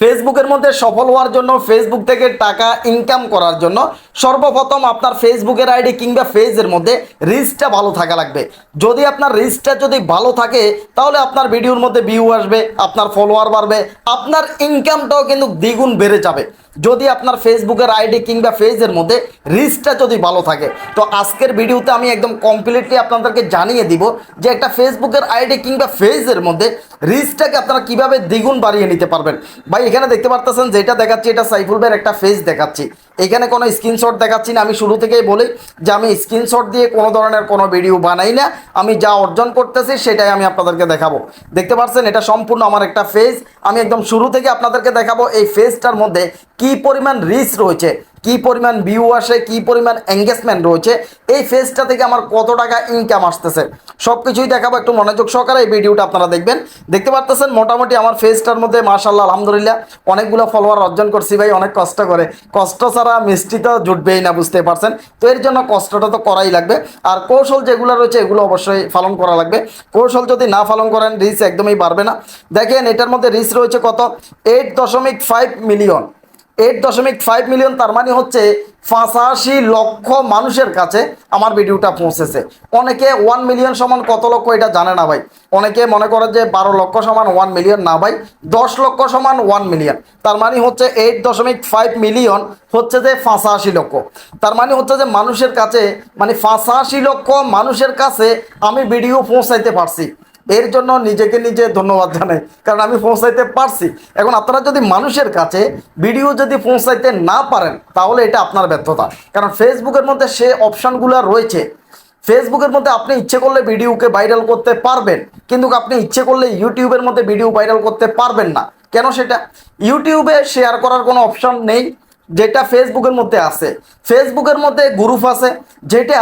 ফেসবুকের মধ্যে সফল হওয়ার জন্য ফেসবুক থেকে টাকা ইনকাম করার জন্য সর্বপ্রথম আপনার ফেসবুকের আইডি কিংবা পেজের মধ্যে রিচটা ভালো থাকা লাগবে। যদি আপনার রিচটা যদি ভালো থাকে, তাহলে আপনার ভিডিওর মধ্যে ভিউ আসবে, আপনার ফলোয়ার বাড়বে, আপনার ইনকামটাও কিন্তু দ্বিগুণ বেড়ে যাবে। যদি আপনার ফেসবুকের আইডি কিংবা পেজের মধ্যে রিচটা যদি ভালো থাকে, তো আজকের ভিডিওতে আমি একদম কমপ্লিটলি আপনাদেরকে জানিয়ে দিব যে একটা ফেসবুকের আইডি কিংবা পেজের মধ্যে রিচটাকে আপনারা কীভাবে দ্বিগুণ বাড়িয়ে নিতে পারবেন। ভাই, এখানে দেখতে পারতেছেন যেটা দেখাচ্ছি, এটা সাইফুল ভাইয়ের একটা ফেজ দেখাচ্ছি। এখানে কোনো স্ক্রিনশট দেখাচ্ছি না। আমি শুরু থেকেই বলি যে আমি স্ক্রিনশট দিয়ে কোনো ধরনের কোনো ভিডিও বানাই না। আমি যা অর্জন করতেছি সেটাই আমি আপনাদেরকে দেখাবো। দেখতে পাচ্ছেন, এটা সম্পূর্ণ আমার একটা ফেজ আমি একদম শুরু থেকে আপনাদেরকে দেখাবো এই ফেজটার মধ্যে কি পরিমাণ রিস্ক রয়েছে। কি পরিমাণ ভিউ আসে, কি পরিমাণ এঙ্গেজমেন্ট রয়েছে, এই ফেজটা থেকে আমার কত টাকা ইনকাম আসতেছে সব কিছুই দেখাবো একটু মনোযোগ সহকারে, এই ভিডিওটা আপনারা দেখবেন। দেখতে পারতেছেন, মোটামুটি আমার ফেজটার মধ্যে মার্শাল্লাহ আলহামদুলিল্লাহ, অনেকগুলো ফলোয়ার অর্জন করছি ভাই, অনেক কষ্ট করে। কষ্ট ছাড়া মিষ্টি তো জুটবেই না বুঝতে পারছেন? তো এর জন্য কষ্টটা তো করাই লাগবে। আর কৌশল যেগুলো রয়েছে, এগুলো অবশ্যই পালন করা লাগবে। কৌশল যদি না পালন করেন রিচ একদমই বাড়বে না। দেখেন, এটার মধ্যে রিচ রয়েছে কত? এইট দশমিক ফাইভ মিলিয়ন এইট দশমিক ফাইভ মিলিয়ন তার মানে হচ্ছে পঁচাশি লক্ষ মানুষের কাছে আমার ভিডিওটা পৌঁছেছে। অনেকে ওয়ান মিলিয়ন সমান কত লক্ষ এটা জানে না ভাই। অনেকে মনে করে যে বারো লক্ষ সমান ওয়ান মিলিয়ন না ভাই, দশ লক্ষ সমান ওয়ান মিলিয়ন তার মানে হচ্ছে এইট দশমিক ফাইভ মিলিয়ন হচ্ছে যে পঁচাশি লক্ষ। তার মানে হচ্ছে যে মানুষের কাছে মানে পঁচাশি লক্ষ মানুষের কাছে আমি ভিডিও পৌঁছাইতে পারছি। এর জন্য নিজেকে নিজে ধন্যবাদ জানাই। কারণ আমি পৌঁছাইতে পারছি। এখন আপনারা যদি মানুষের কাছে ভিডিও যদি পৌঁছাইতে না পারেন, তাহলে এটা আপনার ব্যর্থতা। কারণ ফেসবুকের মধ্যে সে অপশানগুলো রয়েছে। ফেসবুকের মধ্যে আপনি ইচ্ছে করলে ভিডিওকে ভাইরাল করতে পারবেন, কিন্তু আপনি ইচ্ছে করলে ইউটিউবের মধ্যে ভিডিও ভাইরাল করতে পারবেন না। কেন সেটা? ইউটিউবে শেয়ার করার কোনো অপশন নেই, যেটা ফেসবুকের মধ্যে আছে। ফেসবুকের মধ্যে গ্রুপ আছে, যেটা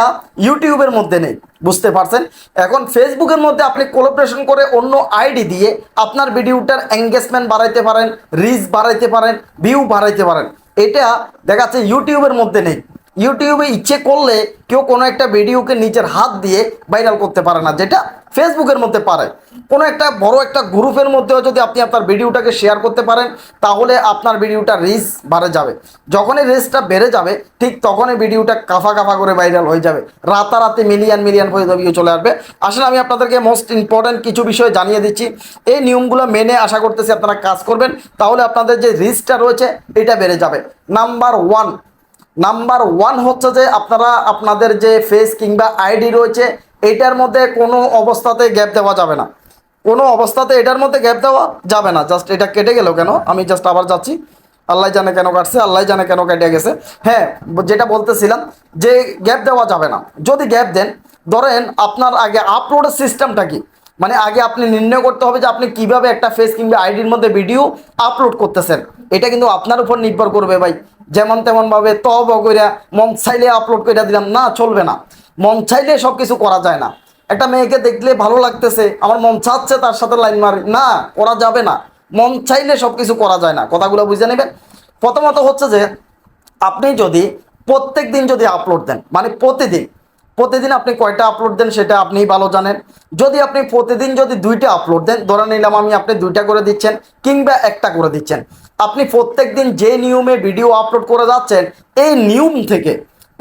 ইউটিউবের মধ্যে নেই। বুঝতে পারছেন? এখন ফেসবুকের মধ্যে আপনি কোলাবরেশন করে অন্য আইডি দিয়ে আপনার ভিডিওটার এঙ্গেজমেন্ট বাড়াইতে পারেন রিচ বাড়াইতে পারেন ভিউ বাড়াইতে পারেন। এটা দেখাচ্ছে ইউটিউবের মধ্যে নেই। ইউটিউবে ইচ্ছে করলে কেউ কোনো একটা ভিডিওকে নিজের হাত দিয়ে ভাইরাল করতে পারে না, যেটা ফেসবুকের মধ্যে পারে। কোনো একটা বড় একটা গ্রুপের মধ্যেও যদি আপনি আপনার ভিডিওটাকে শেয়ার করতে পারেন, তাহলে আপনার ভিডিওটা রিচ বাড়ে যাবে। যখনই রিচটা বেড়ে যাবে, ঠিক তখনই ভিডিওটা কাফা কাফা করে ভাইরাল হয়ে যাবে। রাতারাতি মিলিয়ন মিলিয়ন ভিউ চলে আসবে। আসলে আমি আপনাদেরকে মোস্ট ইম্পর্ট্যান্ট কিছু বিষয় জানিয়ে দিচ্ছি। এই নিয়মগুলো মেনে আশা করতেছি আপনারা কাজ করবেন, তাহলে আপনাদের যে রিচটা রয়েছে, এটা বেড়ে যাবে। নাম্বার ওয়ান নাম্বার ওয়ান হচ্ছে যে আপনারা আপনাদের যে ফেস কিংবা আইডি রয়েছে, এটার মধ্যে কোনো অবস্থাতে গ্যাপ দেওয়া যাবে না। কোনো অবস্থাতে এটার মধ্যে গ্যাপ দেওয়া যাবে না। জাস্ট এটা কেটে গেল কেন? আমি জাস্ট আবার যাচ্ছি। আল্লাহ জানে কেন কাটছে, আল্লাহ জানে কেন কেটে গেছে। হ্যাঁ যেটা বলতেছিলাম যে গ্যাপ দেওয়া যাবে না। যদি গ্যাপ দেন, ধরেন আপনার আগে আপলোডের সিস্টেমটা কি? মানে আগে আপনি নির্ণয় করতে হবে যে আপনি কীভাবে একটা ফেস কিংবা আইডির মধ্যে ভিডিও আপলোড করতেছেন। এটা কিন্তু আপনার উপর নির্ভর করবে ভাই। যেমন তেমনভাবে তব কইরা মন চাইলে আপলোড করে দিলাম, না, চলবে না। মন চাইলে সব কিছু করা যায় না। একটা মেয়েকে দেখলে ভালো লাগতেছে, আমার মন চাচ্ছে তার সাথে লাইন মারি, না, করা যাবে না। মন চাইলে সব কিছু করা যায় না। কথাগুলো বুঝে নেবেন? প্রথমত হচ্ছে যে, আপনি যদি প্রত্যেক দিন যদি আপলোড দেন মানে প্রতিদিন প্রতিদিন আপনি কয়টা আপলোড দেন সেটা আপনি ভালো জানেন। যদি আপনি প্রতিদিন যদি দুইটা আপলোড দেন, ধরে নিলাম আমি আপনি দুইটা করে দিচ্ছেন কিংবা একটা করে দিচ্ছেন আপনি প্রত্যেক দিন যে নিয়মে ভিডিও আপলোড করে যাচ্ছেন, এই নিয়ম থেকে,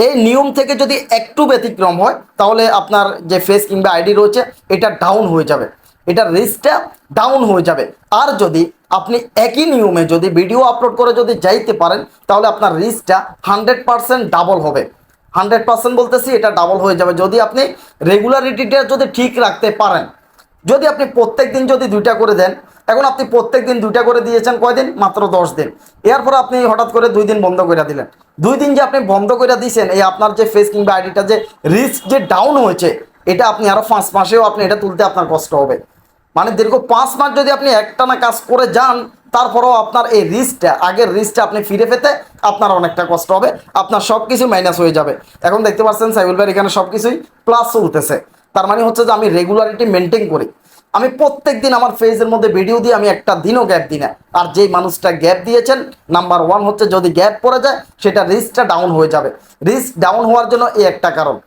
এই নিয়ম থেকে যদি একটু ব্যতিক্রম হয়, তাহলে আপনার যে ফেস কিংবা আইডি রয়েছে, এটা ডাউন হয়ে যাবে। এটার রিস্কটা ডাউন হয়ে যাবে। আর যদি আপনি একই নিয়মে যদি ভিডিও আপলোড করে যদি যাইতে পারেন, তাহলে আপনার রিস্কটা হান্ড্রেড পারসেন্ট ডাবল হবে। হান্ড্রেড পার্সেন্ট বলতেছি, এটা ডাবল হয়ে যাবে। যদি আপনি রেগুলারিটিটা যদি ঠিক রাখতে পারেন, যদি আপনি প্রত্যেক দিন যদি দুইটা করে দেন এখন আপনি প্রত্যেক দিন দুইটা করে দিয়েছেন কয়দিন? মাত্র দশ দিন। এরপর আপনি হঠাৎ করে দুই দিন বন্ধ করে দিলেন। দুই দিন যে আপনি বন্ধ করে দিয়েছেন এই আপনার যে ফেস কিংবা আইডিটা যে রিস্ক যে ডাউন হয়েছে, এটা আপনি আরও পাঁচ মাসেও আপনি এটা তুলতে আপনার কষ্ট হবে। মানে দীর্ঘ পাঁচ মাস যদি আপনি একটানা কাজ করে যান, তারপরেও আপনার এই রিস্কটা আগের রিস্কটা আপনি ফিরে পেতে আপনার অনেকটা কষ্ট হবে, আপনার সব কিছু মাইনাস হয়ে যাবে। এখন দেখতে পাচ্ছেন সাইবুল ভাই, এখানে সব কিছুই প্লাস চলতেছে। তার মানে হচ্ছে যে আমি রেগুলারিটি মেনটেন করি। আমি প্রত্যেক দিন আমার ফেজের মধ্যে ভিডিও দিয়ে আমি একটা দিনও গ্যাপ দিই না। আর যেই মানুষটা গ্যাপ দিয়েছেন নাম্বার ওয়ান হচ্ছে যদি গ্যাপ পড়ে যায়, সেটা রিস্কটা ডাউন হয়ে যাবে। রিস্ক ডাউন হওয়ার জন্য এই একটা কারণ।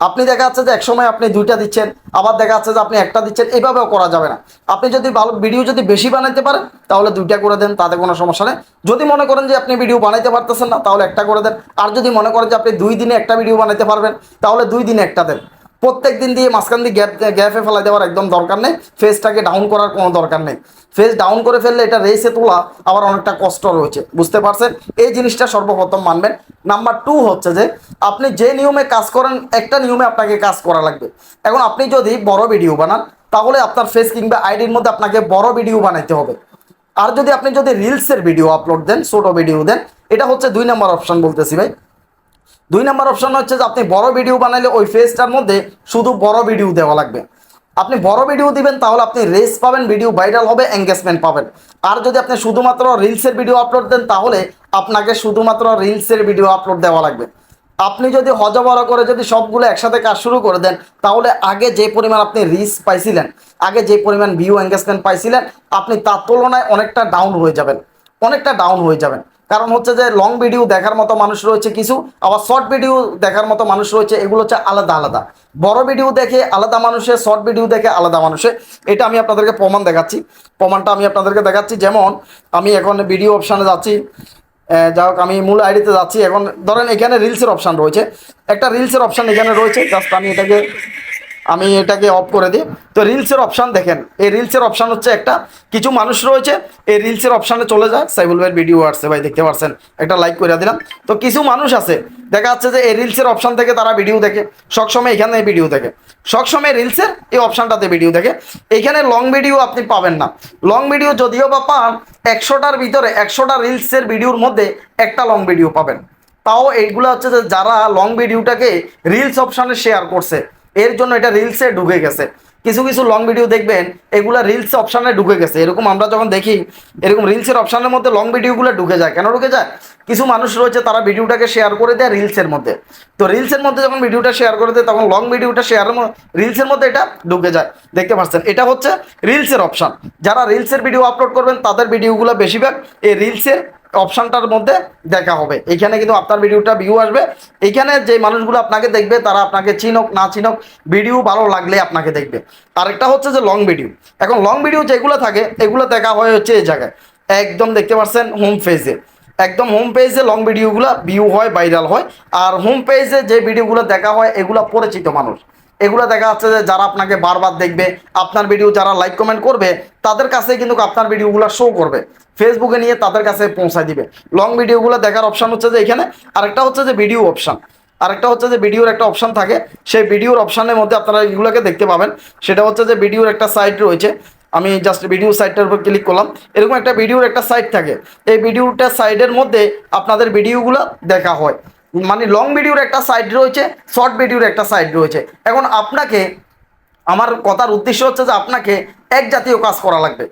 আপনি দেখা যাচ্ছে যে এক সময় আপনি দুইটা দিচ্ছেন, আবার দেখা যাচ্ছে যে আপনি একটা দিচ্ছেন এইভাবেও করা যাবে না। আপনি যদি ভালো ভিডিও যদি বেশি বানাইতে পারেন, তাহলে দুইটা করে দেন, তাতে কোনো সমস্যা নেই। যদি মনে করেন যে আপনি ভিডিও বানাইতে পারতেছেন না, তাহলে একটা করে দেন। আর যদি মনে করেন যে আপনি দুই দিনে একটা ভিডিও বানাইতে পারবেন, তাহলে দুই দিনে একটা দেন। প্রত্যেক দিন দিয়ে মাঝখান দিয়ে গ্যাপ, গ্যাপে ফেলাই দেওয়ার একদম দরকার নেই। ফেসটাকে ডাউন করার কোনো দরকার নেই। ফেস ডাউন করে ফেললে এটা রেসে তোলা আবার অনেকটা কষ্ট রয়েছে। বুঝতে পারছেন? এই জিনিসটা সর্বপ্রথম মানবেন। নাম্বার টু হচ্ছে যে, আপনি যে নিয়মে কাজ করেন, একটা নিয়মে আপনাকে কাজ করা লাগবে। এখন আপনি যদি বড় ভিডিও বানান, তাহলে আপনার ফেস কিংবা আইডির মধ্যে আপনাকে বড় ভিডিও বানাইতে হবে। আর যদি আপনি যদি রিলসের ভিডিও আপলোড দেন, ছোট ভিডিও দেন, এটা হচ্ছে দুই নম্বর অপশন বলতেছি ভাই। দুই নম্বর অপশন হচ্ছে যে আপনি বড় ভিডিও বানাইলে ওই ফেসটার মধ্যে শুধু বড় ভিডিও দেওয়া লাগবে। আপনি বড় ভিডিও দিবেন, তাহলে আপনি রেস পাবেন ভিডিও ভাইরাল হবে এঙ্গেজমেন্ট পাবেন। আর যদি আপনি শুধুমাত্র রিলসের ভিডিও আপলোড দেন, তাহলে আপনাকে শুধুমাত্র রিলসের ভিডিও আপলোড দেওয়া লাগবে। আপনি যদি হজবর করে যদি সবগুলো একসাথে কাজ শুরু করে দেন, তাহলে আগে যে পরিমাণ আপনি রিচ পাইছিলেন, আগে যে পরিমাণ ভিউ এঙ্গেজমেন্ট পাইছিলেন, আপনি তার তুলনায় অনেকটা ডাউন হয়ে যাবেন। অনেকটা ডাউন হয়ে যাবেন। কারণ হচ্ছে যে লং ভিডিও দেখার মতো মানুষ রয়েছে কিছু, আবার শর্ট ভিডিও দেখার মতো মানুষ রয়েছে, এগুলো হচ্ছে আলাদা আলাদা। বড় ভিডিও দেখে আলাদা মানুষের শর্ট ভিডিও দেখে আলাদা মানুষের এটা আমি আপনাদেরকে প্রমাণ দেখাচ্ছি। প্রমাণটা আমি আপনাদেরকে দেখাচ্ছি, যেমন আমি এখন ভিডিও অপশানে যাচ্ছি। যাই হোক, আমি মূল আইডিতে যাচ্ছি। এখন ধরেন এখানে রিলসের অপশান রয়েছে। একটা রিলসের অপশান এখানে রয়েছে। জাস্ট আমি এটাকে আমি এটাকে অফ করে দিই। তো রিলসের অপশান দেখেন। এই রিলসের অপশান হচ্ছে একটা, কিছু মানুষ রয়েছে, এই রিলসের অপশানে চলে যায়। সাইবুল ভাইয়ের ভিডিও আসছে ভাই, দেখতে পাচ্ছেন একটা লাইক করে দিলাম। তো কিছু মানুষ আছে, দেখা যাচ্ছে যে এই রিলসের অপশান থেকে তারা ভিডিও দেখে। সবসময় এখানে ভিডিও দেখে। সবসময় রিলসের এই অপশানটাতে ভিডিও দেখে। এইখানে লং ভিডিও আপনি পাবেন না। লং ভিডিও যদিও বা পান, একশোটার ভিতরে একশোটা রিলসের ভিডিওর মধ্যে একটা লং ভিডিও পাবেন। তাও এইগুলো হচ্ছে যে যারা লং ভিডিওটাকে রিলস অপশানে শেয়ার করছে। এর জন্য এটা রিলসে ঢুকে গেছে। কিছু কিছু লং ভিডিও দেখবেন, এগুলো রিলস অপশানে ঢুকে গেছে। এরকম আমরা যখন দেখি, এরকম রিলসের অপশানের মধ্যে লং ভিডিওগুলো ঢুকে যায়। কেন ঢুকে যায়? কিছু মানুষ রয়েছে, তারা ভিডিওটাকে শেয়ার করে দেয় রিলসের মধ্যে। তো রিলসের মধ্যে যখন ভিডিওটা শেয়ার করে দেয়, তখন লং ভিডিওটা শেয়ারের রিলসের মধ্যে এটা ঢুকে যায়। দেখতে পাচ্ছেন? এটা হচ্ছে রিলসের অপশান যারা রিলসের ভিডিও আপলোড করবেন, তাদের ভিডিওগুলো বেশিরভাগ এই রিলসের অপশানটার মধ্যে দেখা হবে। এখানে কিন্তু আপনার ভিডিওটা ভিউ আসবে। এখানে যে মানুষগুলো আপনাকে দেখবে, তারা আপনাকে চিনক, না চিনক ভিডিও ভালো লাগলে আপনাকে দেখবে। আরেকটা হচ্ছে যে লং ভিডিও এখন লং ভিডিও যেগুলো থাকে, এগুলো দেখা হয় হচ্ছে এই জায়গায়। একদম দেখতে পাচ্ছেন হোম পেজে একদম হোম পেজে লং ভিডিওগুলো ভিউ হয় ভাইরাল হয়। আর হোম পেজে যে ভিডিওগুলো দেখা হয়, এগুলো পরিচিত মানুষ। এগুলো দেখা যাচ্ছে যে যারা আপনাকে বারবার দেখবে, আপনার ভিডিও যারা লাইক কমেন্ট করবে, তাদের কাছে কিন্তু আপনার ভিডিওগুলো শো করবে। ফেসবুকে নিয়ে তাদের কাছে পৌঁছায় দিবে। লং ভিডিওগুলো দেখার অপশান হচ্ছে যে এখানে, আরেকটা হচ্ছে যে ভিডিও অপশান আরেকটা হচ্ছে যে ভিডিওর একটা অপশান থাকে, সেই ভিডিওর অপশানের মধ্যে আপনারা এগুলোকে দেখতে পাবেন। সেটা হচ্ছে যে ভিডিওর একটা সাইট রয়েছে। আমি জাস্ট ভিডিও সাইটটার উপর ক্লিক করলাম। এরকম একটা ভিডিওর একটা সাইট থাকে। এই ভিডিওটা সাইডের মধ্যে আপনাদের ভিডিওগুলো দেখা হয়। মানে লং ভিডিওর একটা সাইড রয়েছে শর্ট ভিডিওর একটা সাইড রয়েছে। এখন আপনাকে, আমার কথার উদ্দেশ্য হচ্ছে যে আপনাকে এক জাতীয় কাজ করা লাগবে।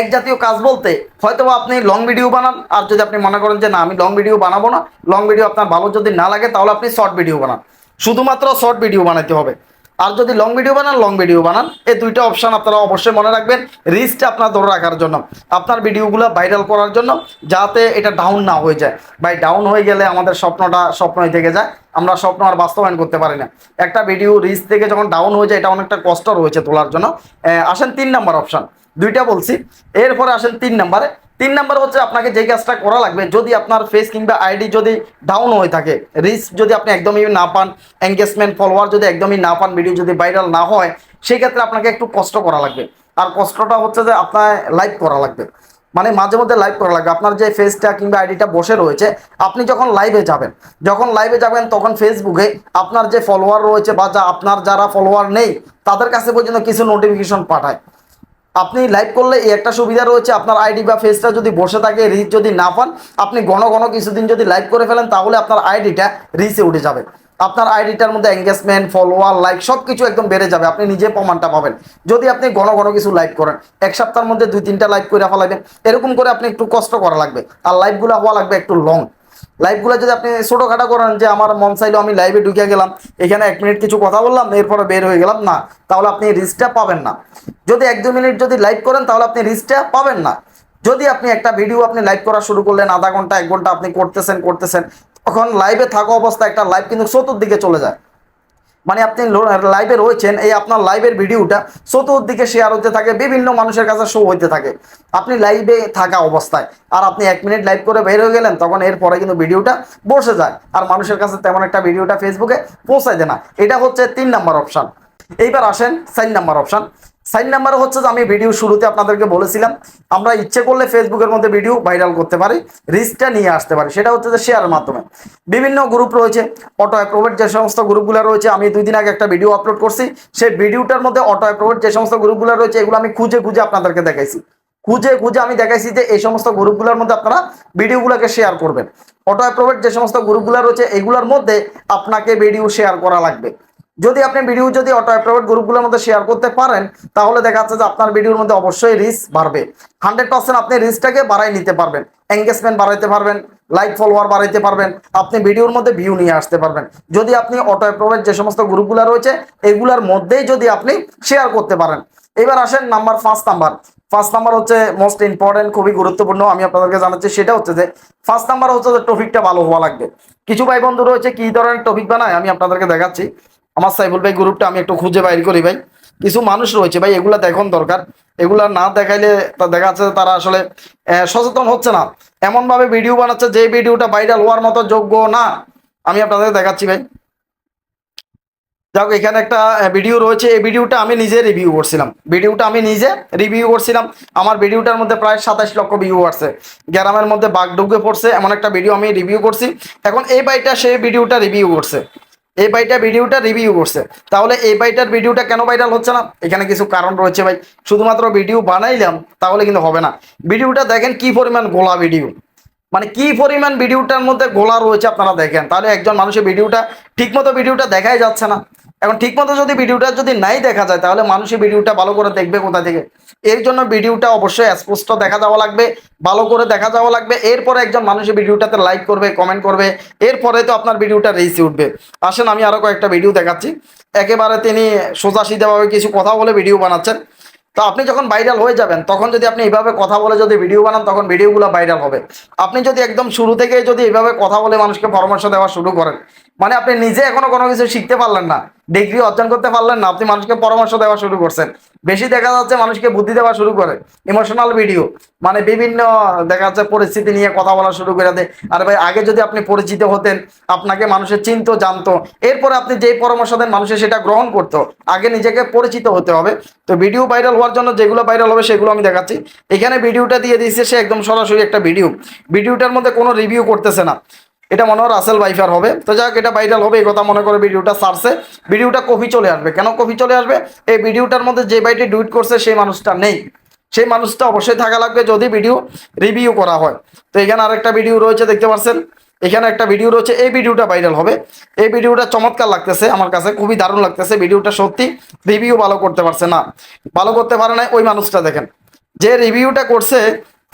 এক জাতীয় কাজ বলতে হয়তো আপনি লং ভিডিও বানান, আর যদি আপনি মনে করেন যে না, আমি লং ভিডিও বানাবো না লং ভিডিও আপনার ভালো যদি না লাগে, তাহলে আপনি শর্ট ভিডিও বানান। শুধুমাত্র শর্ট ভিডিও বানাতে হবে। আর যদি লং ভিডিও বানান লং ভিডিও বানান, এই দুইটা অপশান আপনারা অবশ্যই মনে রাখবেন রিস্কটা আপনার ধরে রাখার জন্য। আপনার ভিডিওগুলো ভাইরাল করার জন্য, যাতে এটা ডাউন না হয়ে যায়। ভাই ডাউন হয়ে গেলে আমাদের স্বপ্নটা স্বপ্নই থেকে যায়। আমরা স্বপ্ন আর বাস্তবায়ন করতে পারি না। একটা ভিডিও রিস্ক থেকে যখন ডাউন হয়ে যায়, এটা অনেকটা কষ্ট রয়েছে তোলার জন্য। আসেন তিন নাম্বার অপশান দুইটা বলছি। এরপরে আসেন তিন নাম্বারে তিন নাম্বার হচ্ছে আপনাকে যে কাজটা করা লাগবে, যদি আপনার ফেস কিংবা আইডি যদি ডাউন হয়ে থাকে রিস্ক যদি আপনি একদমই না পান এঙ্গেজমেন্ট ফলোয়ার যদি একদমই না পান ভিডিও যদি ভাইরাল না হয় সেই ক্ষেত্রে আপনাকে একটু কষ্ট করা লাগবে। আর কষ্টটা হচ্ছে যে আপনার লাইভ করা লাগবে। মানে মাঝে মধ্যে লাইভ করা লাগবে। আপনার যে ফেসটা কিংবা আইডিটা বসে রয়েছে, আপনি যখন লাইভে যাবেন, যখন লাইভে যাবেন, তখন ফেসবুকে আপনার যে ফলোয়ার রয়েছে বা যা আপনার যারা ফলোয়ার নেই, তাদের কাছে পর্যন্ত কিছু নোটিফিকেশন পাঠায়। আপনি লাইভ করলে এই একটা সুবিধা রয়েছে, আপনার আইডি বা ফেসটা যদি বসে থাকে রিচ যদি না পান, আপনি ঘন ঘন কিছুদিন যদি লাইভ করে ফেলেন, তাহলে আপনার আইডিটা রিচে উঠে যাবে। আপনার আইডিটার মধ্যে এঙ্গেজমেন্ট ফলোয়ার লাইক সব কিছু একদম বেড়ে যাবে, আপনি নিজে প্রমাণটা পাবেন। যদি আপনি ঘন ঘন কিছু লাইভ করেন, এক সপ্তাহের মধ্যে দুই তিনটা লাইভ করে ফেলাবেন, এরকম করে আপনি একটু কষ্ট করা লাগবে। আর লাইভগুলো হওয়া লাগবে একটু লং লাইভগুলো যদি আপনি ছোটোখাটো করেন যে আমার মন চাইলেও আমি লাইভে ঢুকে গেলাম, এখানে এক মিনিট কিছু কথা বললাম, এরপরে বের হয়ে গেলাম, না, তাহলে আপনি রিস্কটা পাবেন না। যদি এক দু মিনিট যদি লাইভ করেন, তাহলে আপনি রিস্কটা পাবেন না। যদি আপনি একটা ভিডিও আপনি লাইভ করা শুরু করলেন, আধা ঘণ্টা, এক ঘণ্টা আপনি করতেছেন করতেছেন, তখন লাইভে থাকা অবস্থা একটা লাইভ কিন্তু চতুর্দিকে চলে যায়। মানে আপনি লাইভে রয়েছেন, এই আপনার লাইভের ভিডিওটা চতুর্দিকে শেয়ার হতে থাকে, বিভিন্ন মানুষের কাছে শো হইতে থাকে। আপনি লাইভে থাকা অবস্থায়, আর আপনি এক মিনিট লাইভ করে বের হয়ে গেলেন, তখন এরপরে কিন্তু ভিডিওটা বসে যায়, আর মানুষের কাছে তেমন একটা ভিডিওটা ফেসবুকে পৌঁছায় দেয় না। এটা হচ্ছে তিন নাম্বার অপশান এইবার আসেন চার নাম্বার অপশান সাইন নাম্বার হচ্ছে যে আমি ভিডিও শুরুতে আপনাদেরকে বলেছিলাম, আমরা ইচ্ছে করলে ফেসবুকের মধ্যে ভিডিও ভাইরাল করতে পারি, রিস্কটা নিয়ে আসতে পারি, সেটা হচ্ছে যে শেয়ারের মাধ্যমে। বিভিন্ন গ্রুপ রয়েছে অটো অ্যাপ্রোভেট যে সমস্ত গ্রুপগুলো রয়েছে, আমি দুই দিন আগে একটা ভিডিও আপলোড করছি, সেই ভিডিওটার মধ্যে অটো অ্যাপ্রোভেট যে সমস্ত গ্রুপগুলো রয়েছে, এগুলো আমি খুঁজে খুঁজে আপনাদেরকে দেখাইছি। খুঁজে খুঁজে আমি দেখাইছি যে এই সমস্ত গ্রুপগুলোর মধ্যে আপনারা ভিডিওগুলোকে শেয়ার করবেন। অটো অ্যাপ্রোভেট যে সমস্ত গ্রুপগুলো রয়েছে, এগুলোর মধ্যে আপনাকে ভিডিও শেয়ার করা লাগবে। যদি আপনি ভিডিও যদি অটো অ্যাপ্রোভেট গ্রুপগুলোর মধ্যে শেয়ার করতে পারেন, তাহলে দেখা যাচ্ছে যে আপনার ভিডিওর মধ্যে অবশ্যই রিচ বাড়বে। হান্ড্রেড পার্সেন্ট আপনি রিচটাকে বাড়াই নিতে পারবেন এঙ্গেজমেন্ট বাড়াইতে পারবেন লাইক ফলোয়ার বাড়াইতে পারবেন, আপনি ভিডিওর মধ্যে ভিউ নিয়ে আসতে পারবেন। যদি আপনি অটো অ্যাপ্রোভেট যে সমস্ত গ্রুপগুলো রয়েছে, এগুলার মধ্যেই যদি আপনি শেয়ার করতে পারেন। এবার আসেন নাম্বার পাঁচ নাম্বার ফার্স্ট নাম্বার হচ্ছে মোস্ট ইম্পর্টেন্ট খুবই গুরুত্বপূর্ণ, আমি আপনাদেরকে জানাচ্ছি, সেটা হচ্ছে যে ফার্স্ট নাম্বার হচ্ছে যে টপিকটা ভালো হওয়া লাগবে। কিছু ভাই বন্ধু রয়েছে, কি ধরনের টপিক বানায়, আমি আপনাদেরকে দেখাচ্ছি। আমার সাইফুল ভাই গ্রুপটা আমি একটু খুঁজে বাইর করি ভাই। কিছু মানুষ রয়েছে ভাই, এগুলা দেখন দরকার। এগুলা না দেখাইলে দেখা যাচ্ছে তারা আসলে সচেতন হচ্ছে না। এমনভাবে ভিডিও বানাচ্ছে যে ভিডিওটা ভাইরাল হওয়ার মতো যোগ্য না। আমি আপনাদের দেখাচ্ছি ভাই। যাক, এখানে একটা ভিডিও রয়েছে। এই ভিডিওটা আমি নিজে রিভিউ করছিলাম। ভিডিওটা আমি নিজে রিভিউ করছিলাম। আমার ভিডিওটার মধ্যে প্রায় সাতাশ লক্ষ ভিউ আসছে। গ্রামের মধ্যে বাঘ ঢুকে পড়ছে, এমন একটা ভিডিও আমি রিভিউ করছি। এখন এই বাইটা সেই ভিডিওটা রিভিউ করছে। এই বাইটা ভিডিওটা রিভিউ করছে। তাহলে এই বাইটার ভিডিওটা কেন ভাইরাল হচ্ছে না? এখানে কিছু কারণ রয়েছে ভাই। শুধুমাত্র ভিডিও বানাইলাম, তাহলে কিন্তু হবে না। ভিডিওটা দেখেন কি পরিমাণ গোলা ভিডিও মানে কি পরিমাণ ভিডিওটার মধ্যে গোলা রয়েছে আপনারা দেখেন। তাহলে একজন মানুষের ভিডিওটা ঠিকমতো ভিডিওটা দেখাই যাচ্ছে না। এখন ঠিকমতো যদি ভিডিওটা যদি নাই দেখা যায়, তাহলে মানুষের ভিডিওটা ভালো করে দেখবে কোথা থেকে। এর জন্য ভিডিওটা অবশ্যই স্পষ্ট দেখা যাওয়া লাগবে, ভালো করে দেখা যাওয়া লাগবে। এরপরে একজন মানুষের ভিডিওটাতে লাইক করবে কমেন্ট করবে, এরপরে তো আপনার ভিডিওটা রেসি উঠবে। আসেন, আমি আরও কয়েকটা ভিডিও দেখাচ্ছি। একেবারে তিনি সোজা সিধাভাবে কিছু কথা বলে ভিডিও বানাচ্ছেন। তো আপনি যখন ভাইরাল হয়ে যাবেন, তখন যদি আপনি এইভাবে কথা বলে যদি ভিডিও বানান, তখন ভিডিওগুলো ভাইরাল হবে। আপনি যদি একদম শুরু থেকে যদি এইভাবে কথা বলে মানুষকে পরামর্শ দেওয়া শুরু করেন মানে আপনি নিজে এখনও কোনো কিছু শিখতে পারলেন না ডিগ্রি অর্জন করতে পারলেন না, আপনি মানুষকে পরামর্শ দেওয়া শুরু করছেন। বেশি দেখা যাচ্ছে মানুষকে বুদ্ধি দেওয়া শুরু করে ইমোশনাল ভিডিও মানে বিভিন্ন দেখা যাচ্ছে পরিস্থিতি নিয়ে কথা বলা শুরু করে দেয়। আর ভাই, আগে যদি আপনি পরিচিত হতেন, আপনাকে মানুষের চিনতো জানতো, এরপরে আপনি যেই পরামর্শ দেন, মানুষের সেটা গ্রহণ করতো, আগে নিজেকে পরিচিত হতে হবে। তো ভিডিও ভাইরাল হওয়ার জন্য যেগুলো ভাইরাল হবে, সেগুলো আমি দেখাচ্ছি। এখানে ভিডিওটা দিয়ে দিয়েছে সে একদম সরাসরি একটা ভিডিও ভিডিওটার মধ্যে কোনো রিভিউ করতেছে না। এটা মনে হয় রাসেল বাইফার হবে। তো যাক, এটা ভাইরাল হবে, এই কথা মনে করে ভিডিওটা সারছে ভিডিওটা কপি চলে আসবে। কেন কপি চলে আসবে? এই ভিডিওটার মধ্যে যে বাইটি ডুইট করছে, সেই মানুষটা নেই। সেই মানুষটা অবশ্যই থাকা লাগবে যদি ভিডিও রিভিউ করা হয়। তো এখানে আরেকটা ভিডিও রয়েছে, দেখতে পাচ্ছেন? এখানে একটা ভিডিও রয়েছে, এই ভিডিওটা ভাইরাল হবে। এই ভিডিওটা চমৎকার লাগতেছে আমার কাছে, খুবই দারুণ লাগতেছে। ভিডিওটা সত্যি রিভিউ ভালো করতে পারছে না। ভালো করতে পারে না ওই মানুষটা, দেখেন। যে রিভিউটা করছে,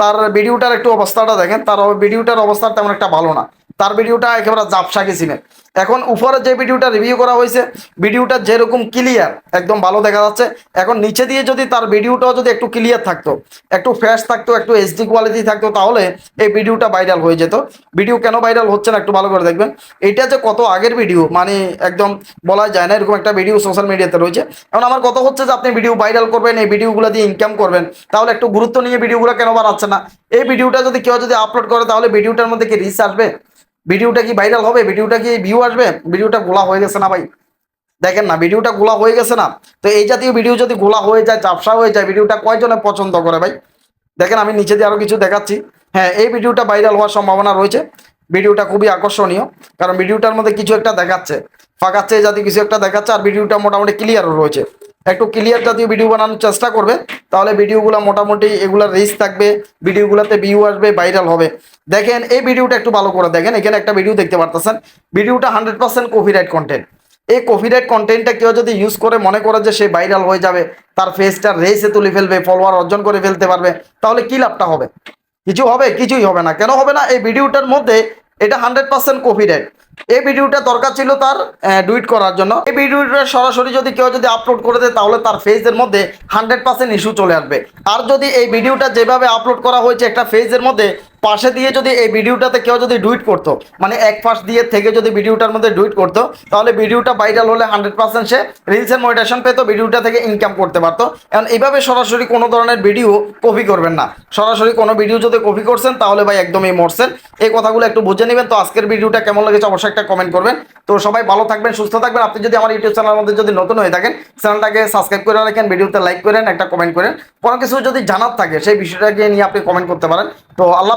তার ভিডিওটার একটু অবস্থাটা দেখেন। তার ভিডিওটার অবস্থা তেমন একটা ভালো না। তার ভিডিওটা একেবারে জাপসা গেছিলেন এখন উপরে যে ভিডিওটা রিভিউ করা হয়েছে, ভিডিওটা যেরকম ক্লিয়ার একদম ভালো দেখা যাচ্ছে। এখন নিচে দিয়ে যদি তার ভিডিওটাও যদি একটু ক্লিয়ার থাকতো, একটু ফ্রেশ থাকতো, একটু এইচডি কোয়ালিটি থাকতো, তাহলে এই ভিডিওটা ভাইরাল হয়ে যেত। ভিডিও কেন ভাইরাল হচ্ছে না একটু ভালো করে দেখবেন। এটা যে কত আগের ভিডিও মানে একদম বলা যায় না, এরকম একটা ভিডিও সোশ্যাল মিডিয়াতে রয়েছে। এখন আমার কথা হচ্ছে যে আপনি ভিডিও ভাইরাল করবেন, এই ভিডিওগুলো দিয়ে ইনকাম করবেন। তাহলে একটু গুরুত্ব নিয়ে ভিডিওগুলো কেন বাড়াচ্ছে না? এই ভিডিওটা যদি কেউ যদি আপলোড করে, তাহলে ভিডিওটার মধ্যে কি রিচ আসবে? ভিডিওটা কি ভাইরাল হবে? ভিডিওটা কি ভিউ আসবে? ভিডিওটা গোলা হয়ে গেছে না ভাই? দেখেন না, ভিডিওটা গোলা হয়ে গেছে না? তো এই জাতীয় ভিডিও যদি গোলা হয়ে যায় চাপসা হয়ে যায়, ভিডিওটা কয়জনে পছন্দ করে ভাই? দেখেন আমি নিচে দিয়ে আরও কিছু দেখাচ্ছি। হ্যাঁ এই ভিডিওটা ভাইরাল হওয়ার সম্ভাবনা রয়েছে। ভিডিওটা খুবই আকর্ষণীয়, কারণ ভিডিওটার মধ্যে কিছু একটা দেখাচ্ছে। ফাঁকাচ্ছে জাতীয় কিছু একটা দেখাচ্ছে, আর ভিডিওটা মোটামুটি ক্লিয়ারও রয়েছে। একটু ক্লিয়ার জাতীয় ভিডিও বানানোর চেষ্টা করবে। তাহলে ভিডিওগুলো মোটামুটি এগুলার রিচ থাকবে ভিডিওগুলোতে ভিউ আসবে ভাইরাল হবে। দেখেন, এই ভিডিওটা একটু ভালো করে দেখেন। এখানে একটা ভিডিও দেখতে পারতেছেন। ভিডিওটা হান্ড্রেড পার্সেন্ট কপিরাইট কন্টেন্ট এই কপিরাইট কন্টেন্টটা কেউ যদি ইউজ করে, মনে করে যে সে ভাইরাল হয়ে যাবে, তার ফেসটা রেসে তুলে ফেলবে ফলোয়ার অর্জন করে ফেলতে পারবে, তাহলে কি লাভটা হবে? কিছু হবে, কিছুই হবে না। কেন হবে না? এই ভিডিওটার মধ্যে এটা হান্ড্রেড পার্সেন্ট কপিরাইট এই ভিডিওটা দরকার ছিল তার ডুইট করার জন্য। এই ভিডিওটা সরাসরি যদি কেউ যদি আপলোড করে দেয়, তাহলে তার ফেজের মধ্যে হান্ড্রেড পার্সেন্ট ইস্যু চলে আসবে। আর যদি এই ভিডিওটা যেভাবে আপলোড করা হয়েছে, একটা ফেজের মধ্যে পাশে দিয়ে যদি এই ভিডিওটাতে কেউ যদি ডুইট করতো মানে এক পাশ দিয়ে থেকে যদি ভিডিওটার মধ্যে ডুইট করতো, তাহলে ভিডিওটা ভাইরাল হলে হান্ড্রেড পার্সেন্ট সে রিলস রিলসের মোটিভেশন পেতো, ভিডিওটা থেকে ইনকাম করতে পারতো। এখন এইভাবে সরাসরি কোনো ধরনের ভিডিও কপি করবেন না। সরাসরি কোনো ভিডিও যদি কপি করছেন, তাহলে ভাই একদমই মরছেন। এই কথাগুলো একটু বুঝে নেবেন। তো আজকের ভিডিওটা কেমন লেগেছে অবশ্যই একটা কমেন্ট করবেন। তো সবাই ভালো থাকবেন, সুস্থ থাকবেন। আপনি যদি আমার ইউটিউব চ্যানেলের মধ্যে যদি নতুন হয়ে থাকেন চ্যানেলটাকে সাবস্ক্রাইব করে রাখেন, ভিডিওতে লাইক করেন, একটা কমেন্ট করেন। কোনো কিছু যদি জানার থাকে, সেই বিষয়টাকে নিয়ে আপনি কমেন্ট করতে পারেন। তো আল্লাহ